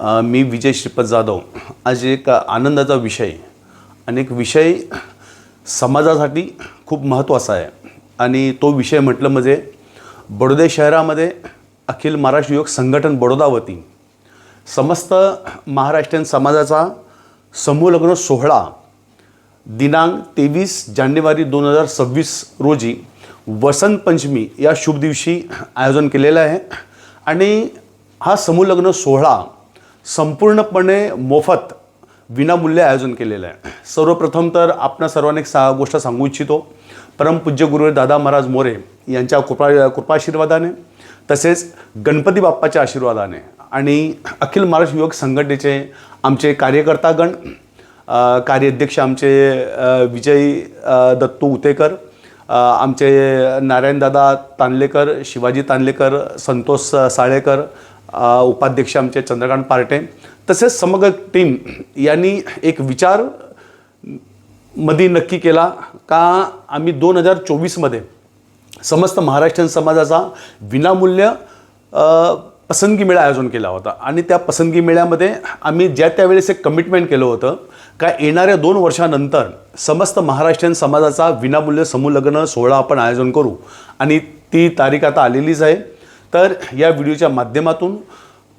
मी विजय श्रीपद जाधव आज एक आनंदाचा विषय आणि एक विषय समाजासाठी खूप महत्त्वाचा आहे. आणि तो विषय म्हटलं म्हणजे बडोदे शहरामध्ये अखिल महाराष्ट्र युवक संघटन बडोदावती समस्त महाराष्ट्रीयन समाजाचा समूह लग्न सोहळा दिनांक तेवीस जानेवारी दोन हजार सव्वीस रोजी वसंत पंचमी या शुभ दिवशी आयोजन केलेलं आहे. आणि हा समूह लग्न सोहळा संपूर्णपणे मोफत विनामूल्य आयोजन केलेलं आहे. सर्वप्रथम तर आपणा सर्वांना एक सा गोष्ट सांगू इच्छितो. परमपूज्य गुरु दादा महाराज मोरे यांच्या कृपा कृपाशीर्वादाने तसेच गणपती बाप्पाच्या आशीर्वादाने आणि अखिल महाराष्ट्र युवक संघटनेचे आमचे कार्यकर्तागण कार्याध्यक्ष आमचे विजय दत्तू उतेकर आमचे नारायणदादा तानलेकर शिवाजी तांदलेकर संतोष साळेकर उपाध्यक्ष आमचे चंद्रकांत पार्टे. तसेच समग्र टीम यांनी एक विचारमध्ये नक्की केला का आम्ही दोन हजार चोवीसमध्ये समस्त महाराष्ट्रीयन समाजाचा विनामूल्य अ, पसंतगी मेळा आयोजन केला होता. आणि त्या पसंतगी मेळ्यामध्ये आम्ही ज्या त्यावेळेस एक कमिटमेंट केलं होतं का येणाऱ्या दोन वर्षानंतर समस्त महाराष्ट्रीयन समाजाचा विनामूल्य समूलग्न सोहळा आपण आयोजन करू. आणि ती तारीख आता आलेलीच आहे. तर या व्हिडिओच्या माध्यमातून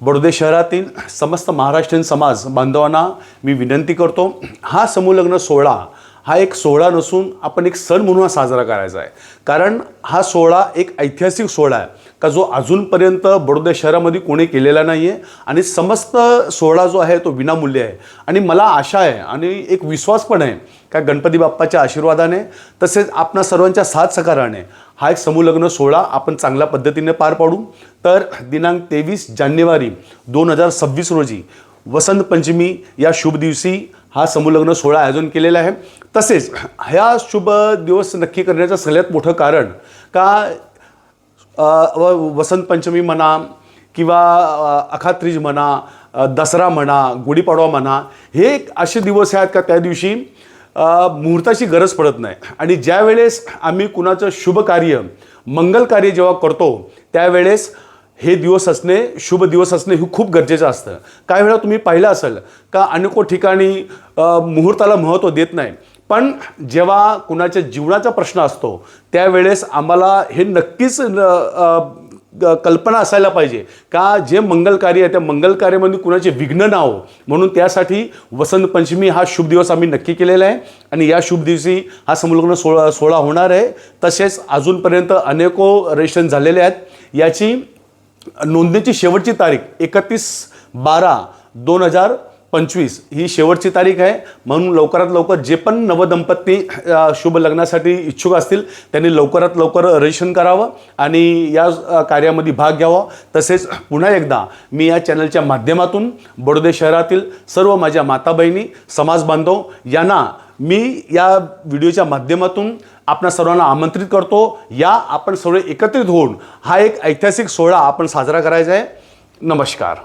बडोदे शहरातील समस्त महाराष्ट्रीयन समाज बांधवांना मी विनंती करतो हा समुलग्न सोहळा हा एक सोहळा नसून आपण एक सण म्हणून हा साजरा करायचा आहे. कारण हा सोहळा एक ऐतिहासिक सोहळा आहे. का जो अजूनपर्यंत बडोदा शहरामध्ये कोणी केलेला नाही आहे आणि समस्त सोहळा जो आहे तो विनामूल्य आहे. आणि मला आशा आहे आणि एक विश्वास पण आहे का गणपती बाप्पाच्या आशीर्वादाने तसेच आपणा सर्वांच्या साथ सकाराने हा एक समुलग्न सोहळा आपण चांगल्या पद्धतीने पार पाडू. तर दिनांक तेवीस जानेवारी दोन हजार सव्वीस रोजी वसंत पंचमी या शुभ दिवशी हा समूह सोहळा आयोजन केलेला आहे. तसेच ह्या शुभ दिवस नक्की करण्याचं सगळ्यात मोठं कारण का व- वसंत पंचमी म्हणा किंवा अखात्रीज म्हणा दसरा म्हणा गुढीपाडवा म्हणा हे एक असे दिवस आहेत का त्या दिवशी मुहूर्ताची गरज पडत नाही. आणि ज्या वेळेस आम्ही कुणाचं शुभ कार्य मंगल कार्य जेव्हा करतो त्यावेळेस हे दिवस असणे शुभ दिवस असणे हे खूप गरजेचं असतं. काही वेळा तुम्ही पाहिलं असेल का अनेको ठिकाणी मुहूर्ताला महत्त्व देत नाही. पण जेव्हा कुणाच्या जीवनाचा प्रश्न असतो त्यावेळेस आम्हाला हे नक्कीच न- कल्पना असायला पाहिजे का जे मंगल कार्य आहे त्या मंगल कार्यामध्ये कुणाचे विघ्न ना हो. म्हणून त्यासाठी वसंत पंचमी हा शुभ दिवस आम्ही नक्की केलेला आहे. आणि या शुभ दिवशी हा संलग्न सोहळा सोहळा होणार आहे. तसेच अजूनपर्यंत अनेको रजिस्ट्रेशन झालेले आहेत. याची नोंदणीची शेवटची तारीख एकतीस बारा दोन हजार पंचवीस ही शेवटची तारीख आहे. म्हणून लवकरात लवकर जे पण नवदंपती शुभ लग्नासाठी इच्छुक असतील त्यांनी लवकरात लवकर रजिस्ट्रेशन करावं आणि या कार्यामध्ये भाग घ्यावा. तसेच पुन्हा एकदा मी या चॅनलच्या माध्यमातून बडोदे शहरातील सर्व माझ्या माता बहिणी समाज बांधव यांना मी या व्हिडिओच्या माध्यमातून आपणा सर्वांना आमंत्रित करतो. या आपण सर्व एकत्रित होऊन हा एक ऐतिहासिक सोहळा आपण साजरा करायचा आहे. नमस्कार.